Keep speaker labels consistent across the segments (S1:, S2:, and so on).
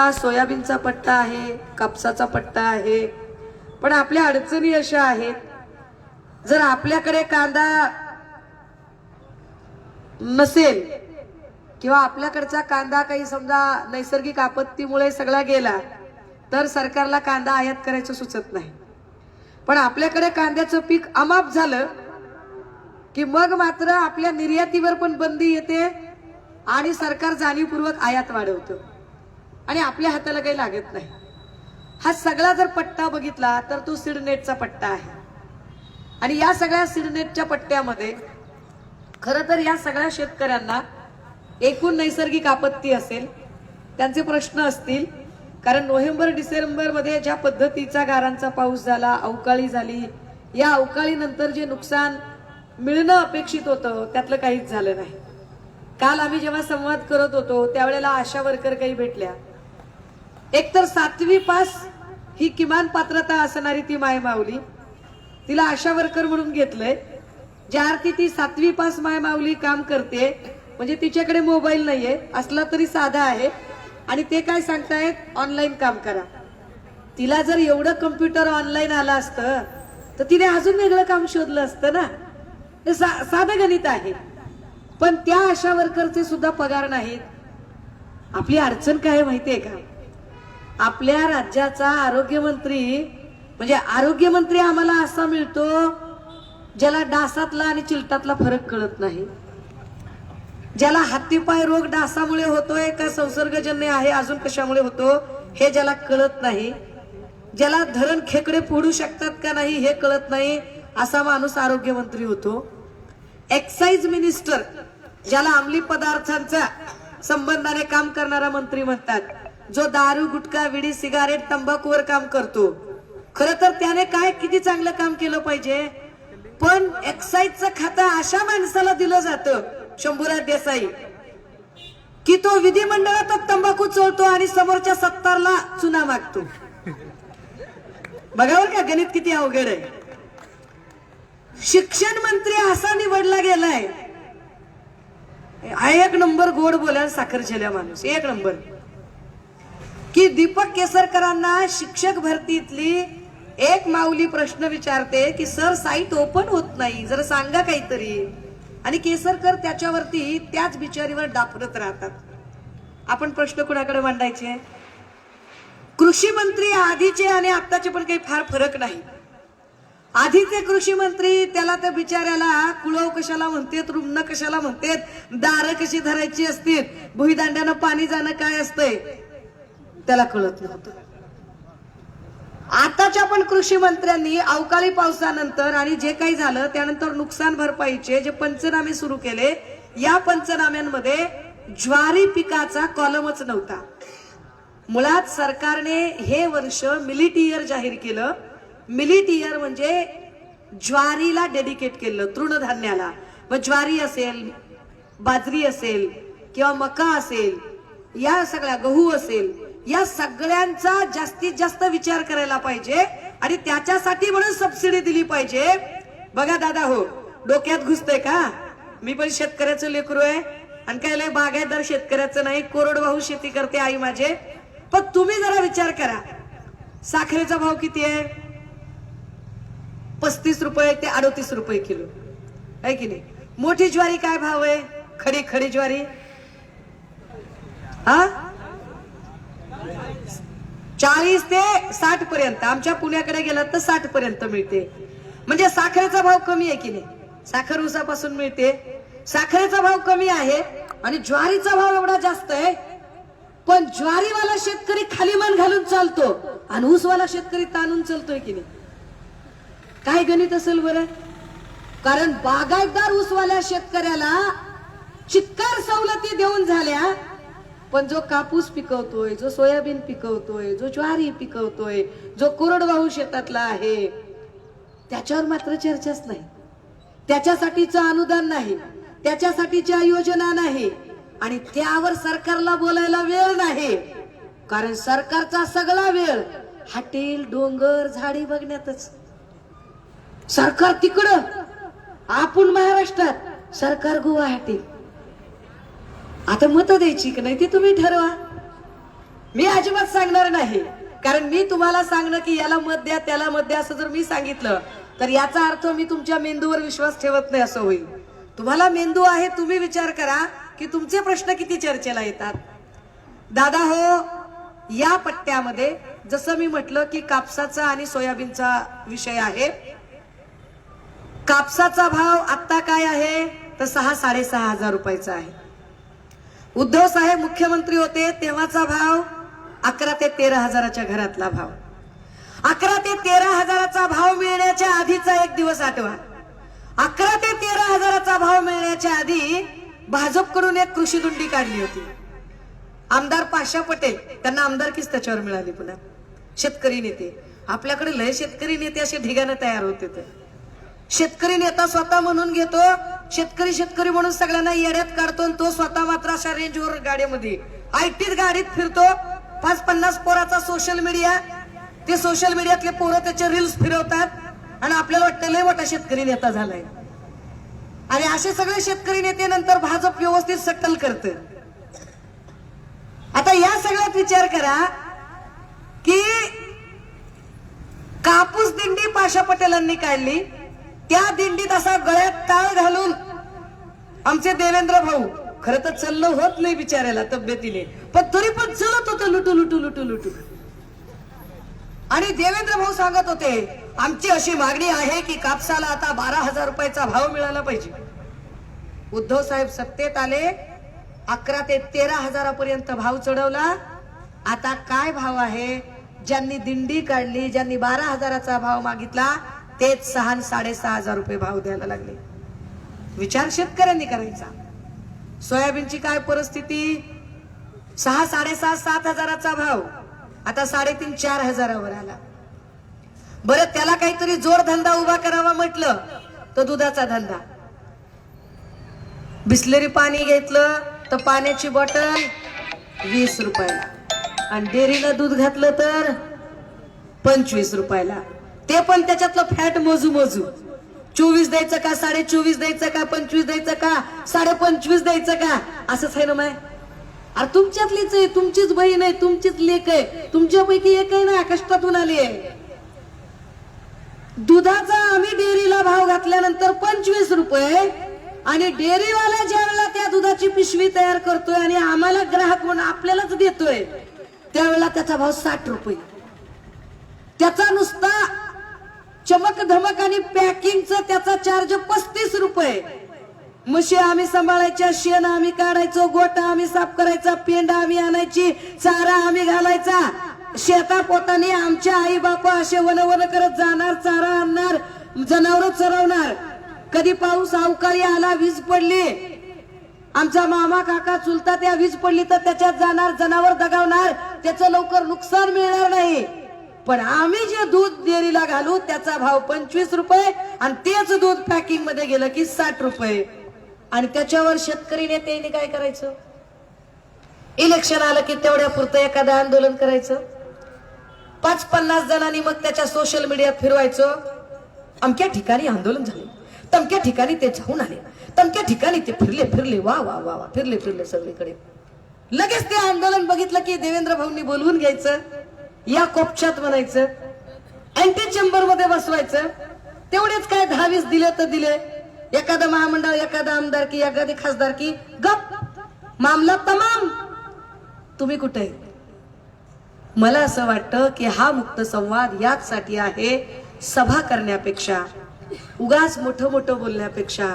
S1: हा सोयाबीनचा पट्टा आहे कापसाचा पट्टा आहे. पण आपल्या अडचणी अशा आहेत जर आपल्याकडे कांदा नसेल किंवा आपल्याकडचा कांदा काही समजा नैसर्गिक आपत्तीमुळे सगळा गेला तर सरकारला कांदा आयात करायचं सुचत नाही. पण आपल्याकडे कांद्याचं पीक अमाप झालं की मग मात्र आपल्या निर्यातीवर पण बंदी येते आणि सरकार जाणीवपूर्वक आयात वाढवतं. आणि आपल्या हाताला काही लागत नाही. हा सगळा जर पट्टा बघितला तर तो सिडनेटचा पट्टा आहे. आणि या सगळ्या सिडनेटच्या पट्ट्यामध्ये खरं तर या सगळ्या शेतकऱ्यांना एकूण नैसर्गिक आपत्ती असेल त्यांचे प्रश्न असतील. कारण नोव्हेंबर डिसेंबरमध्ये ज्या पद्धतीचा गारांचा पाऊस झाला अवकाळी झाली या अवकाळीनंतर जे नुकसान मिळणं अपेक्षित होतं त्यातलं काहीच झालं नाही. काल आम्ही जेव्हा संवाद करत होतो त्यावेळेला आशा वर्कर काही भेटल्या. एकतर सातवी पास ही किमान पात्रता असणारी ती माय माऊली. तिला आशा वर्कर म्हणून घेतलंय. ज्या अर्थी ती सातवी पास माय माऊली काम करते म्हणजे तिच्याकडे मोबाईल नाहीये असला तरी साधा आहे. आणि ते काय सांगतायत? ऑनलाईन काम करा. तिला जर एवढं कम्प्युटर ऑनलाईन आलं असतं तर तिने अजून वेगळं काम शोधलं असतं ना. हे सा- साधं गणित आहे. पण त्या आशा वर्करचे सुद्धा पगार नाहीत. आपली अडचण काय आहे माहितीये का? आपल्या राज्याचा आरोग्यमंत्री म्हणजे आरोग्यमंत्री आम्हाला असा मिळतो ज्याला डासातला आणि चिलटातला फरक कळत नाही. ज्याला हातीपाय रोग डासामुळे होतोय का संसर्गजन्य आहे अजून कशामुळे होतो हे ज्याला कळत नाही. ज्याला धरण खेकडे फोडू शकतात का नाही हे कळत नाही असा माणूस आरोग्यमंत्री होतो. एक्साईज मिनिस्टर ज्याला अंमली पदार्थांचा संबंधाने काम करणारा मंत्री म्हणतात जो दारू गुटखा विडी सिगारेट तंबाखूवर काम करतो. खर तर त्याने काय किती चांगलं काम केलं पाहिजे? पण एक्साईजचं खातं अशा माणसाला दिलं जातं शंभूराज देसाई. की तो विधिमंडळातच तंबाखू चोळतो आणि समोरच्या सत्तारला चुना मागतो. बघावर का गणित किती अवघड आहे? शिक्षण मंत्री असा निवडला गेलाय. हा एक नंबर गोड बोला साखर झेल्या माणूस एक नंबर. की दीपक केसरकरांना शिक्षक भरतीतली एक माऊली प्रश्न विचारते की सर साईट ओपन होत नाही. जरा सांगा काहीतरी. आणि केसरकर त्याच्यावरती त्याच बिचारीवर डापरत राहतात. आपण प्रश्न कुणाकडे मांडायचे? कृषी मंत्री आधीचे आणि आत्ताचे पण काही फार फरक नाही. आधीचे कृषी मंत्री त्याला त्या बिचाऱ्याला कुळव कशाला म्हणतात रुग्ण कशाला म्हणतात दारं कशी धरायची असतील भुईदांड्यानं पाणी जाणं काय असतंय? त्याला कळत नव्हतं. आताच्या पण कृषी मंत्र्यांनी अवकाळी पावसानंतर आणि जे काही झालं त्यानंतर नुकसान भरपाईचे जे पंचनामे सुरू केले या पंचनाम्यांमध्ये ज्वारी पिकाचा कॉलमच नव्हता. मुळात सरकारने हे वर्ष मिलिटियर जाहीर केलं. मिलिटियर म्हणजे ज्वारीला डेडिकेट केलं तृणधान्याला. मग ज्वारी असेल बाजरी असेल किंवा मका असेल या सगळ्या गहू असेल या सगळ्यांचा जास्तीत जास्त विचार करायला पाहिजे आणि त्याच्यासाठी म्हणून सबसिडी दिली पाहिजे. बघा दादा हो डोक्यात घुसतय का? मी पण शेतकऱ्याचं लेकरू आहे. आणि काय लय बागायतदार शेतकऱ्याचं नाही कोरडवाहू शेती करते आई माझे. पण तुम्ही जरा विचार करा. साखरेचा भाव किती आहे? पस्तीस रुपये ते अडतीस रुपये किलो. आहे की नाही? मोठी ज्वारी काय भाव आहे? खडी खडी ज्वारी. हा? चाळीस ते साठ पर्यंत. आमच्या पुण्याकडे गेलात तर साठ पर्यंत मिळते. म्हणजे साखरेचा भाव कमी आहे की नाही? साखर ऊसापासून मिळते. साखरेचा भाव कमी आहे आणि ज्वारीचा भाव एवढा जास्त आहे. पण ज्वारीवाला शेतकरी खाली मान घालून चालतो आणि ऊसवाला शेतकरी ताणून चालतोय की नाही? काय गणित असेल बरं? कारण बागायतदार ऊसवाल्या शेतकऱ्याला चित्कार सवलती देऊन झाल्या पण जो कापूस पिकवतोय जो सोयाबीन पिकवतोय जो ज्वारी पिकवतोय जो कोरडवाहू शेतातला आहे त्याच्यावर मात्र चर्चाच नाही. त्याच्यासाठीचं अनुदान नाही त्याच्यासाठीच्या योजना नाही आणि त्यावर सरकारला बोलायला वेळ नाही. कारण सरकारचा सगळा वेळ हॉटेल डोंगर झाडी बघण्यातच. सरकार तिकडं आपण महाराष्ट्रात सरकार गुवाहाटी आता मत द्यायची की नाही ते तुम्ही ठरवा. मी अजिबात सांगणार नाही. कारण मी तुम्हाला सांगणं की याला मत द्या त्याला मत द्या असं जर मी सांगितलं तर याचा अर्थ मी तुमच्या मेंदूवर विश्वास ठेवत नाही असं होईल. तुम्हाला मेंदू आहे तुम्ही विचार करा की तुमचे प्रश्न किती चर्चेला येतात. दादा हो या पट्ट्यामध्ये जसं मी म्हटलं की कापसाचा आणि सोयाबीनचा विषय आहे. कापसाचा भाव आत्ता काय आहे? तर सहा साडेसहा हजार रुपयाचा आहे. उद्धव साहेब मुख्यमंत्री होते तेव्हाचा भाव अकरा ते तेरा हजाराच्या घरातला भाव. अकरा ते तेरा हजाराचा भाव मिळण्याच्या आधीचा एक दिवस आठवा. अकरा ते तेरा हजाराचा भाव मिळण्याच्या आधी भाजपकडून एक कृषी दुंडी काढली होती. आमदार पाशा पटेल त्यांना आमदारकीच त्याच्यावर मिळाली पुन्हा? शेतकरी नेते. आपल्याकडे लय शेतकरी नेते असे ढिगाने तयार होते तर शेतकरी नेता स्वतः म्हणून घेतो शेतकरी शेतकरी म्हणून सगळ्यांना येड्यात काढतो आणि तो स्वतः मात्र अशा रेंजवर गाडीमध्ये आयटीत गाडीत फिरतो. पाच पन्नास पोराचा सोशल मीडिया ते सोशल मीडियातले पोरं त्याचे रील्स फिरवतात. आणि आपल्याला वाटतं लय मोठा शेतकरी नेता झालाय. आणि असे सगळे शेतकरी नेते नंतर भाजप व्यवस्थित सट्टल करत. आता या सगळ्यात विचार करा की कापूस दिंडी पाशा पटेलांनी काढली. त्या दिंडीत असा गळ्यात टाळ घालून आमचे देवेंद्र भाऊ खर तर चललं होत नाही बिचारायला तब्येतीने पण तरी पण चलत होतं लुटू लुटू लुटू लुटू. आणि देवेंद्र भाऊ सांगत होते आमची अशी मागणी आहे की कापसाला आता बारा हजार रुपयाचा भाव मिळाला पाहिजे. उद्धव साहेब सत्तेत आले अकरा ते तेरा हजारापर्यंत भाव चढवला. आता काय भाव आहे? ज्यांनी दिंडी काढली ज्यांनी बारा हजाराचा भाव मागितला तेच सहा साडेसहा हजार रुपये भाव द्यायला लागले. विचार शेतकऱ्यांनी करायचा. सोयाबीनची काय परिस्थिती? सहा साडेसहा सात हजाराचा भाव. आता साडेतीन चार हजारावर आला. बरं त्याला काहीतरी जोडधंदा उभा करावा म्हटलं तर दुधाचा धंदा. बिस्लरी पाणी घेतलं तर पाण्याची बॉटल वीस रुपयाला. आणि डेअरीला दूध घातलं तर पंचवीस रुपयाला. ते पण त्याच्यातलं फॅट मोजू मोजू. चोवीस द्यायचं का साडे चोवीस द्यायचं का पंचवीस द्यायचं का साडे पंचवीस द्यायचं का? असंच आहे ना माय? अरे तुमच्यातलीच आहे तुमचीच बहीण आहे तुमचीच लेख आहे. तुमच्यापैकी एक आहे ना कष्टातून आली आहे. दुधाचा आम्ही डेअरीला भाव घातल्यानंतर पंचवीस रुपये आणि डेअरीवाला ज्या वेळेला त्या दुधाची पिशवी तयार करतोय आणि आम्हाला ग्राहक म्हणून आपल्यालाच देतोय त्यावेळेला त्याचा भाव साठ रुपये. त्याचा नुसता चमक आणि पॅकिंगचा त्याचा चार्ज पस्तीस रुपये. म्हशी आम्ही सांभाळायच्या शेण आम्ही काढायचो गोटा आम्ही साफ करायचा पेंडा आम्ही आणायची चारा आम्ही घालायचा. शेता पोटाने आमच्या आई बापा असे वनवन करत जाणार चारा आणणार जनावर चरवणार. कधी पाऊस अवकाळी आला वीज पडली. आमचा मामा काका चुलता त्या वीज पडली तर त्याच्यात जाणार जनावर दगावणार. त्याचं लवकर नुकसान मिळणार नाही. पण आम्ही जे दूध डेअरीला घालू त्याचा भाव पंचवीस रुपये आणि तेच दूध पॅकिंगमध्ये गेलं की साठ रुपये. आणि त्याच्यावर शेतकरी नेत्यांनी काय करायचं? इलेक्शन आलं की तेवढ्या पुरतं एखादं आंदोलन करायचं. पाच पन्नास जणांनी मग त्याच्या सोशल मीडियात फिरवायचं. अमक्या ठिकाणी आंदोलन झाले. तमक्या ठिकाणी ते जाऊन आले. तमक्या ठिकाणी ते फिरले फिरले वा वा वा वा फिरले फिरले सगळीकडे. लगेच ते आंदोलन बघितलं की देवेंद्र भाऊंनी बोलवून घ्यायचं. या कोपच्यात म्हणायचं अँटी चेंबरमध्ये बसवायचं. तेवढेच काय दहा वीस दिले तर दिले. एखादं महामंडळ एखादा आमदार की एखादी खासदार की गप मामला तमाम. तुम्ही कुठे? मला असं वाटतं की हा मुक्त संवाद याचसाठी आहे सभा करण्यापेक्षा उगाच मोठं मोठं बोलण्यापेक्षा.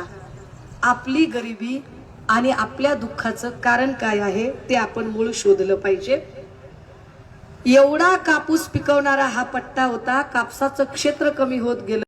S1: आपली गरिबी आणि आपल्या दुःखाचं कारण काय आहे ते आपण मूळ शोधलं पाहिजे. एवढा कापूस पिकवणारा हा पट्टा होता कापसाचं क्षेत्र कमी होत गेलं.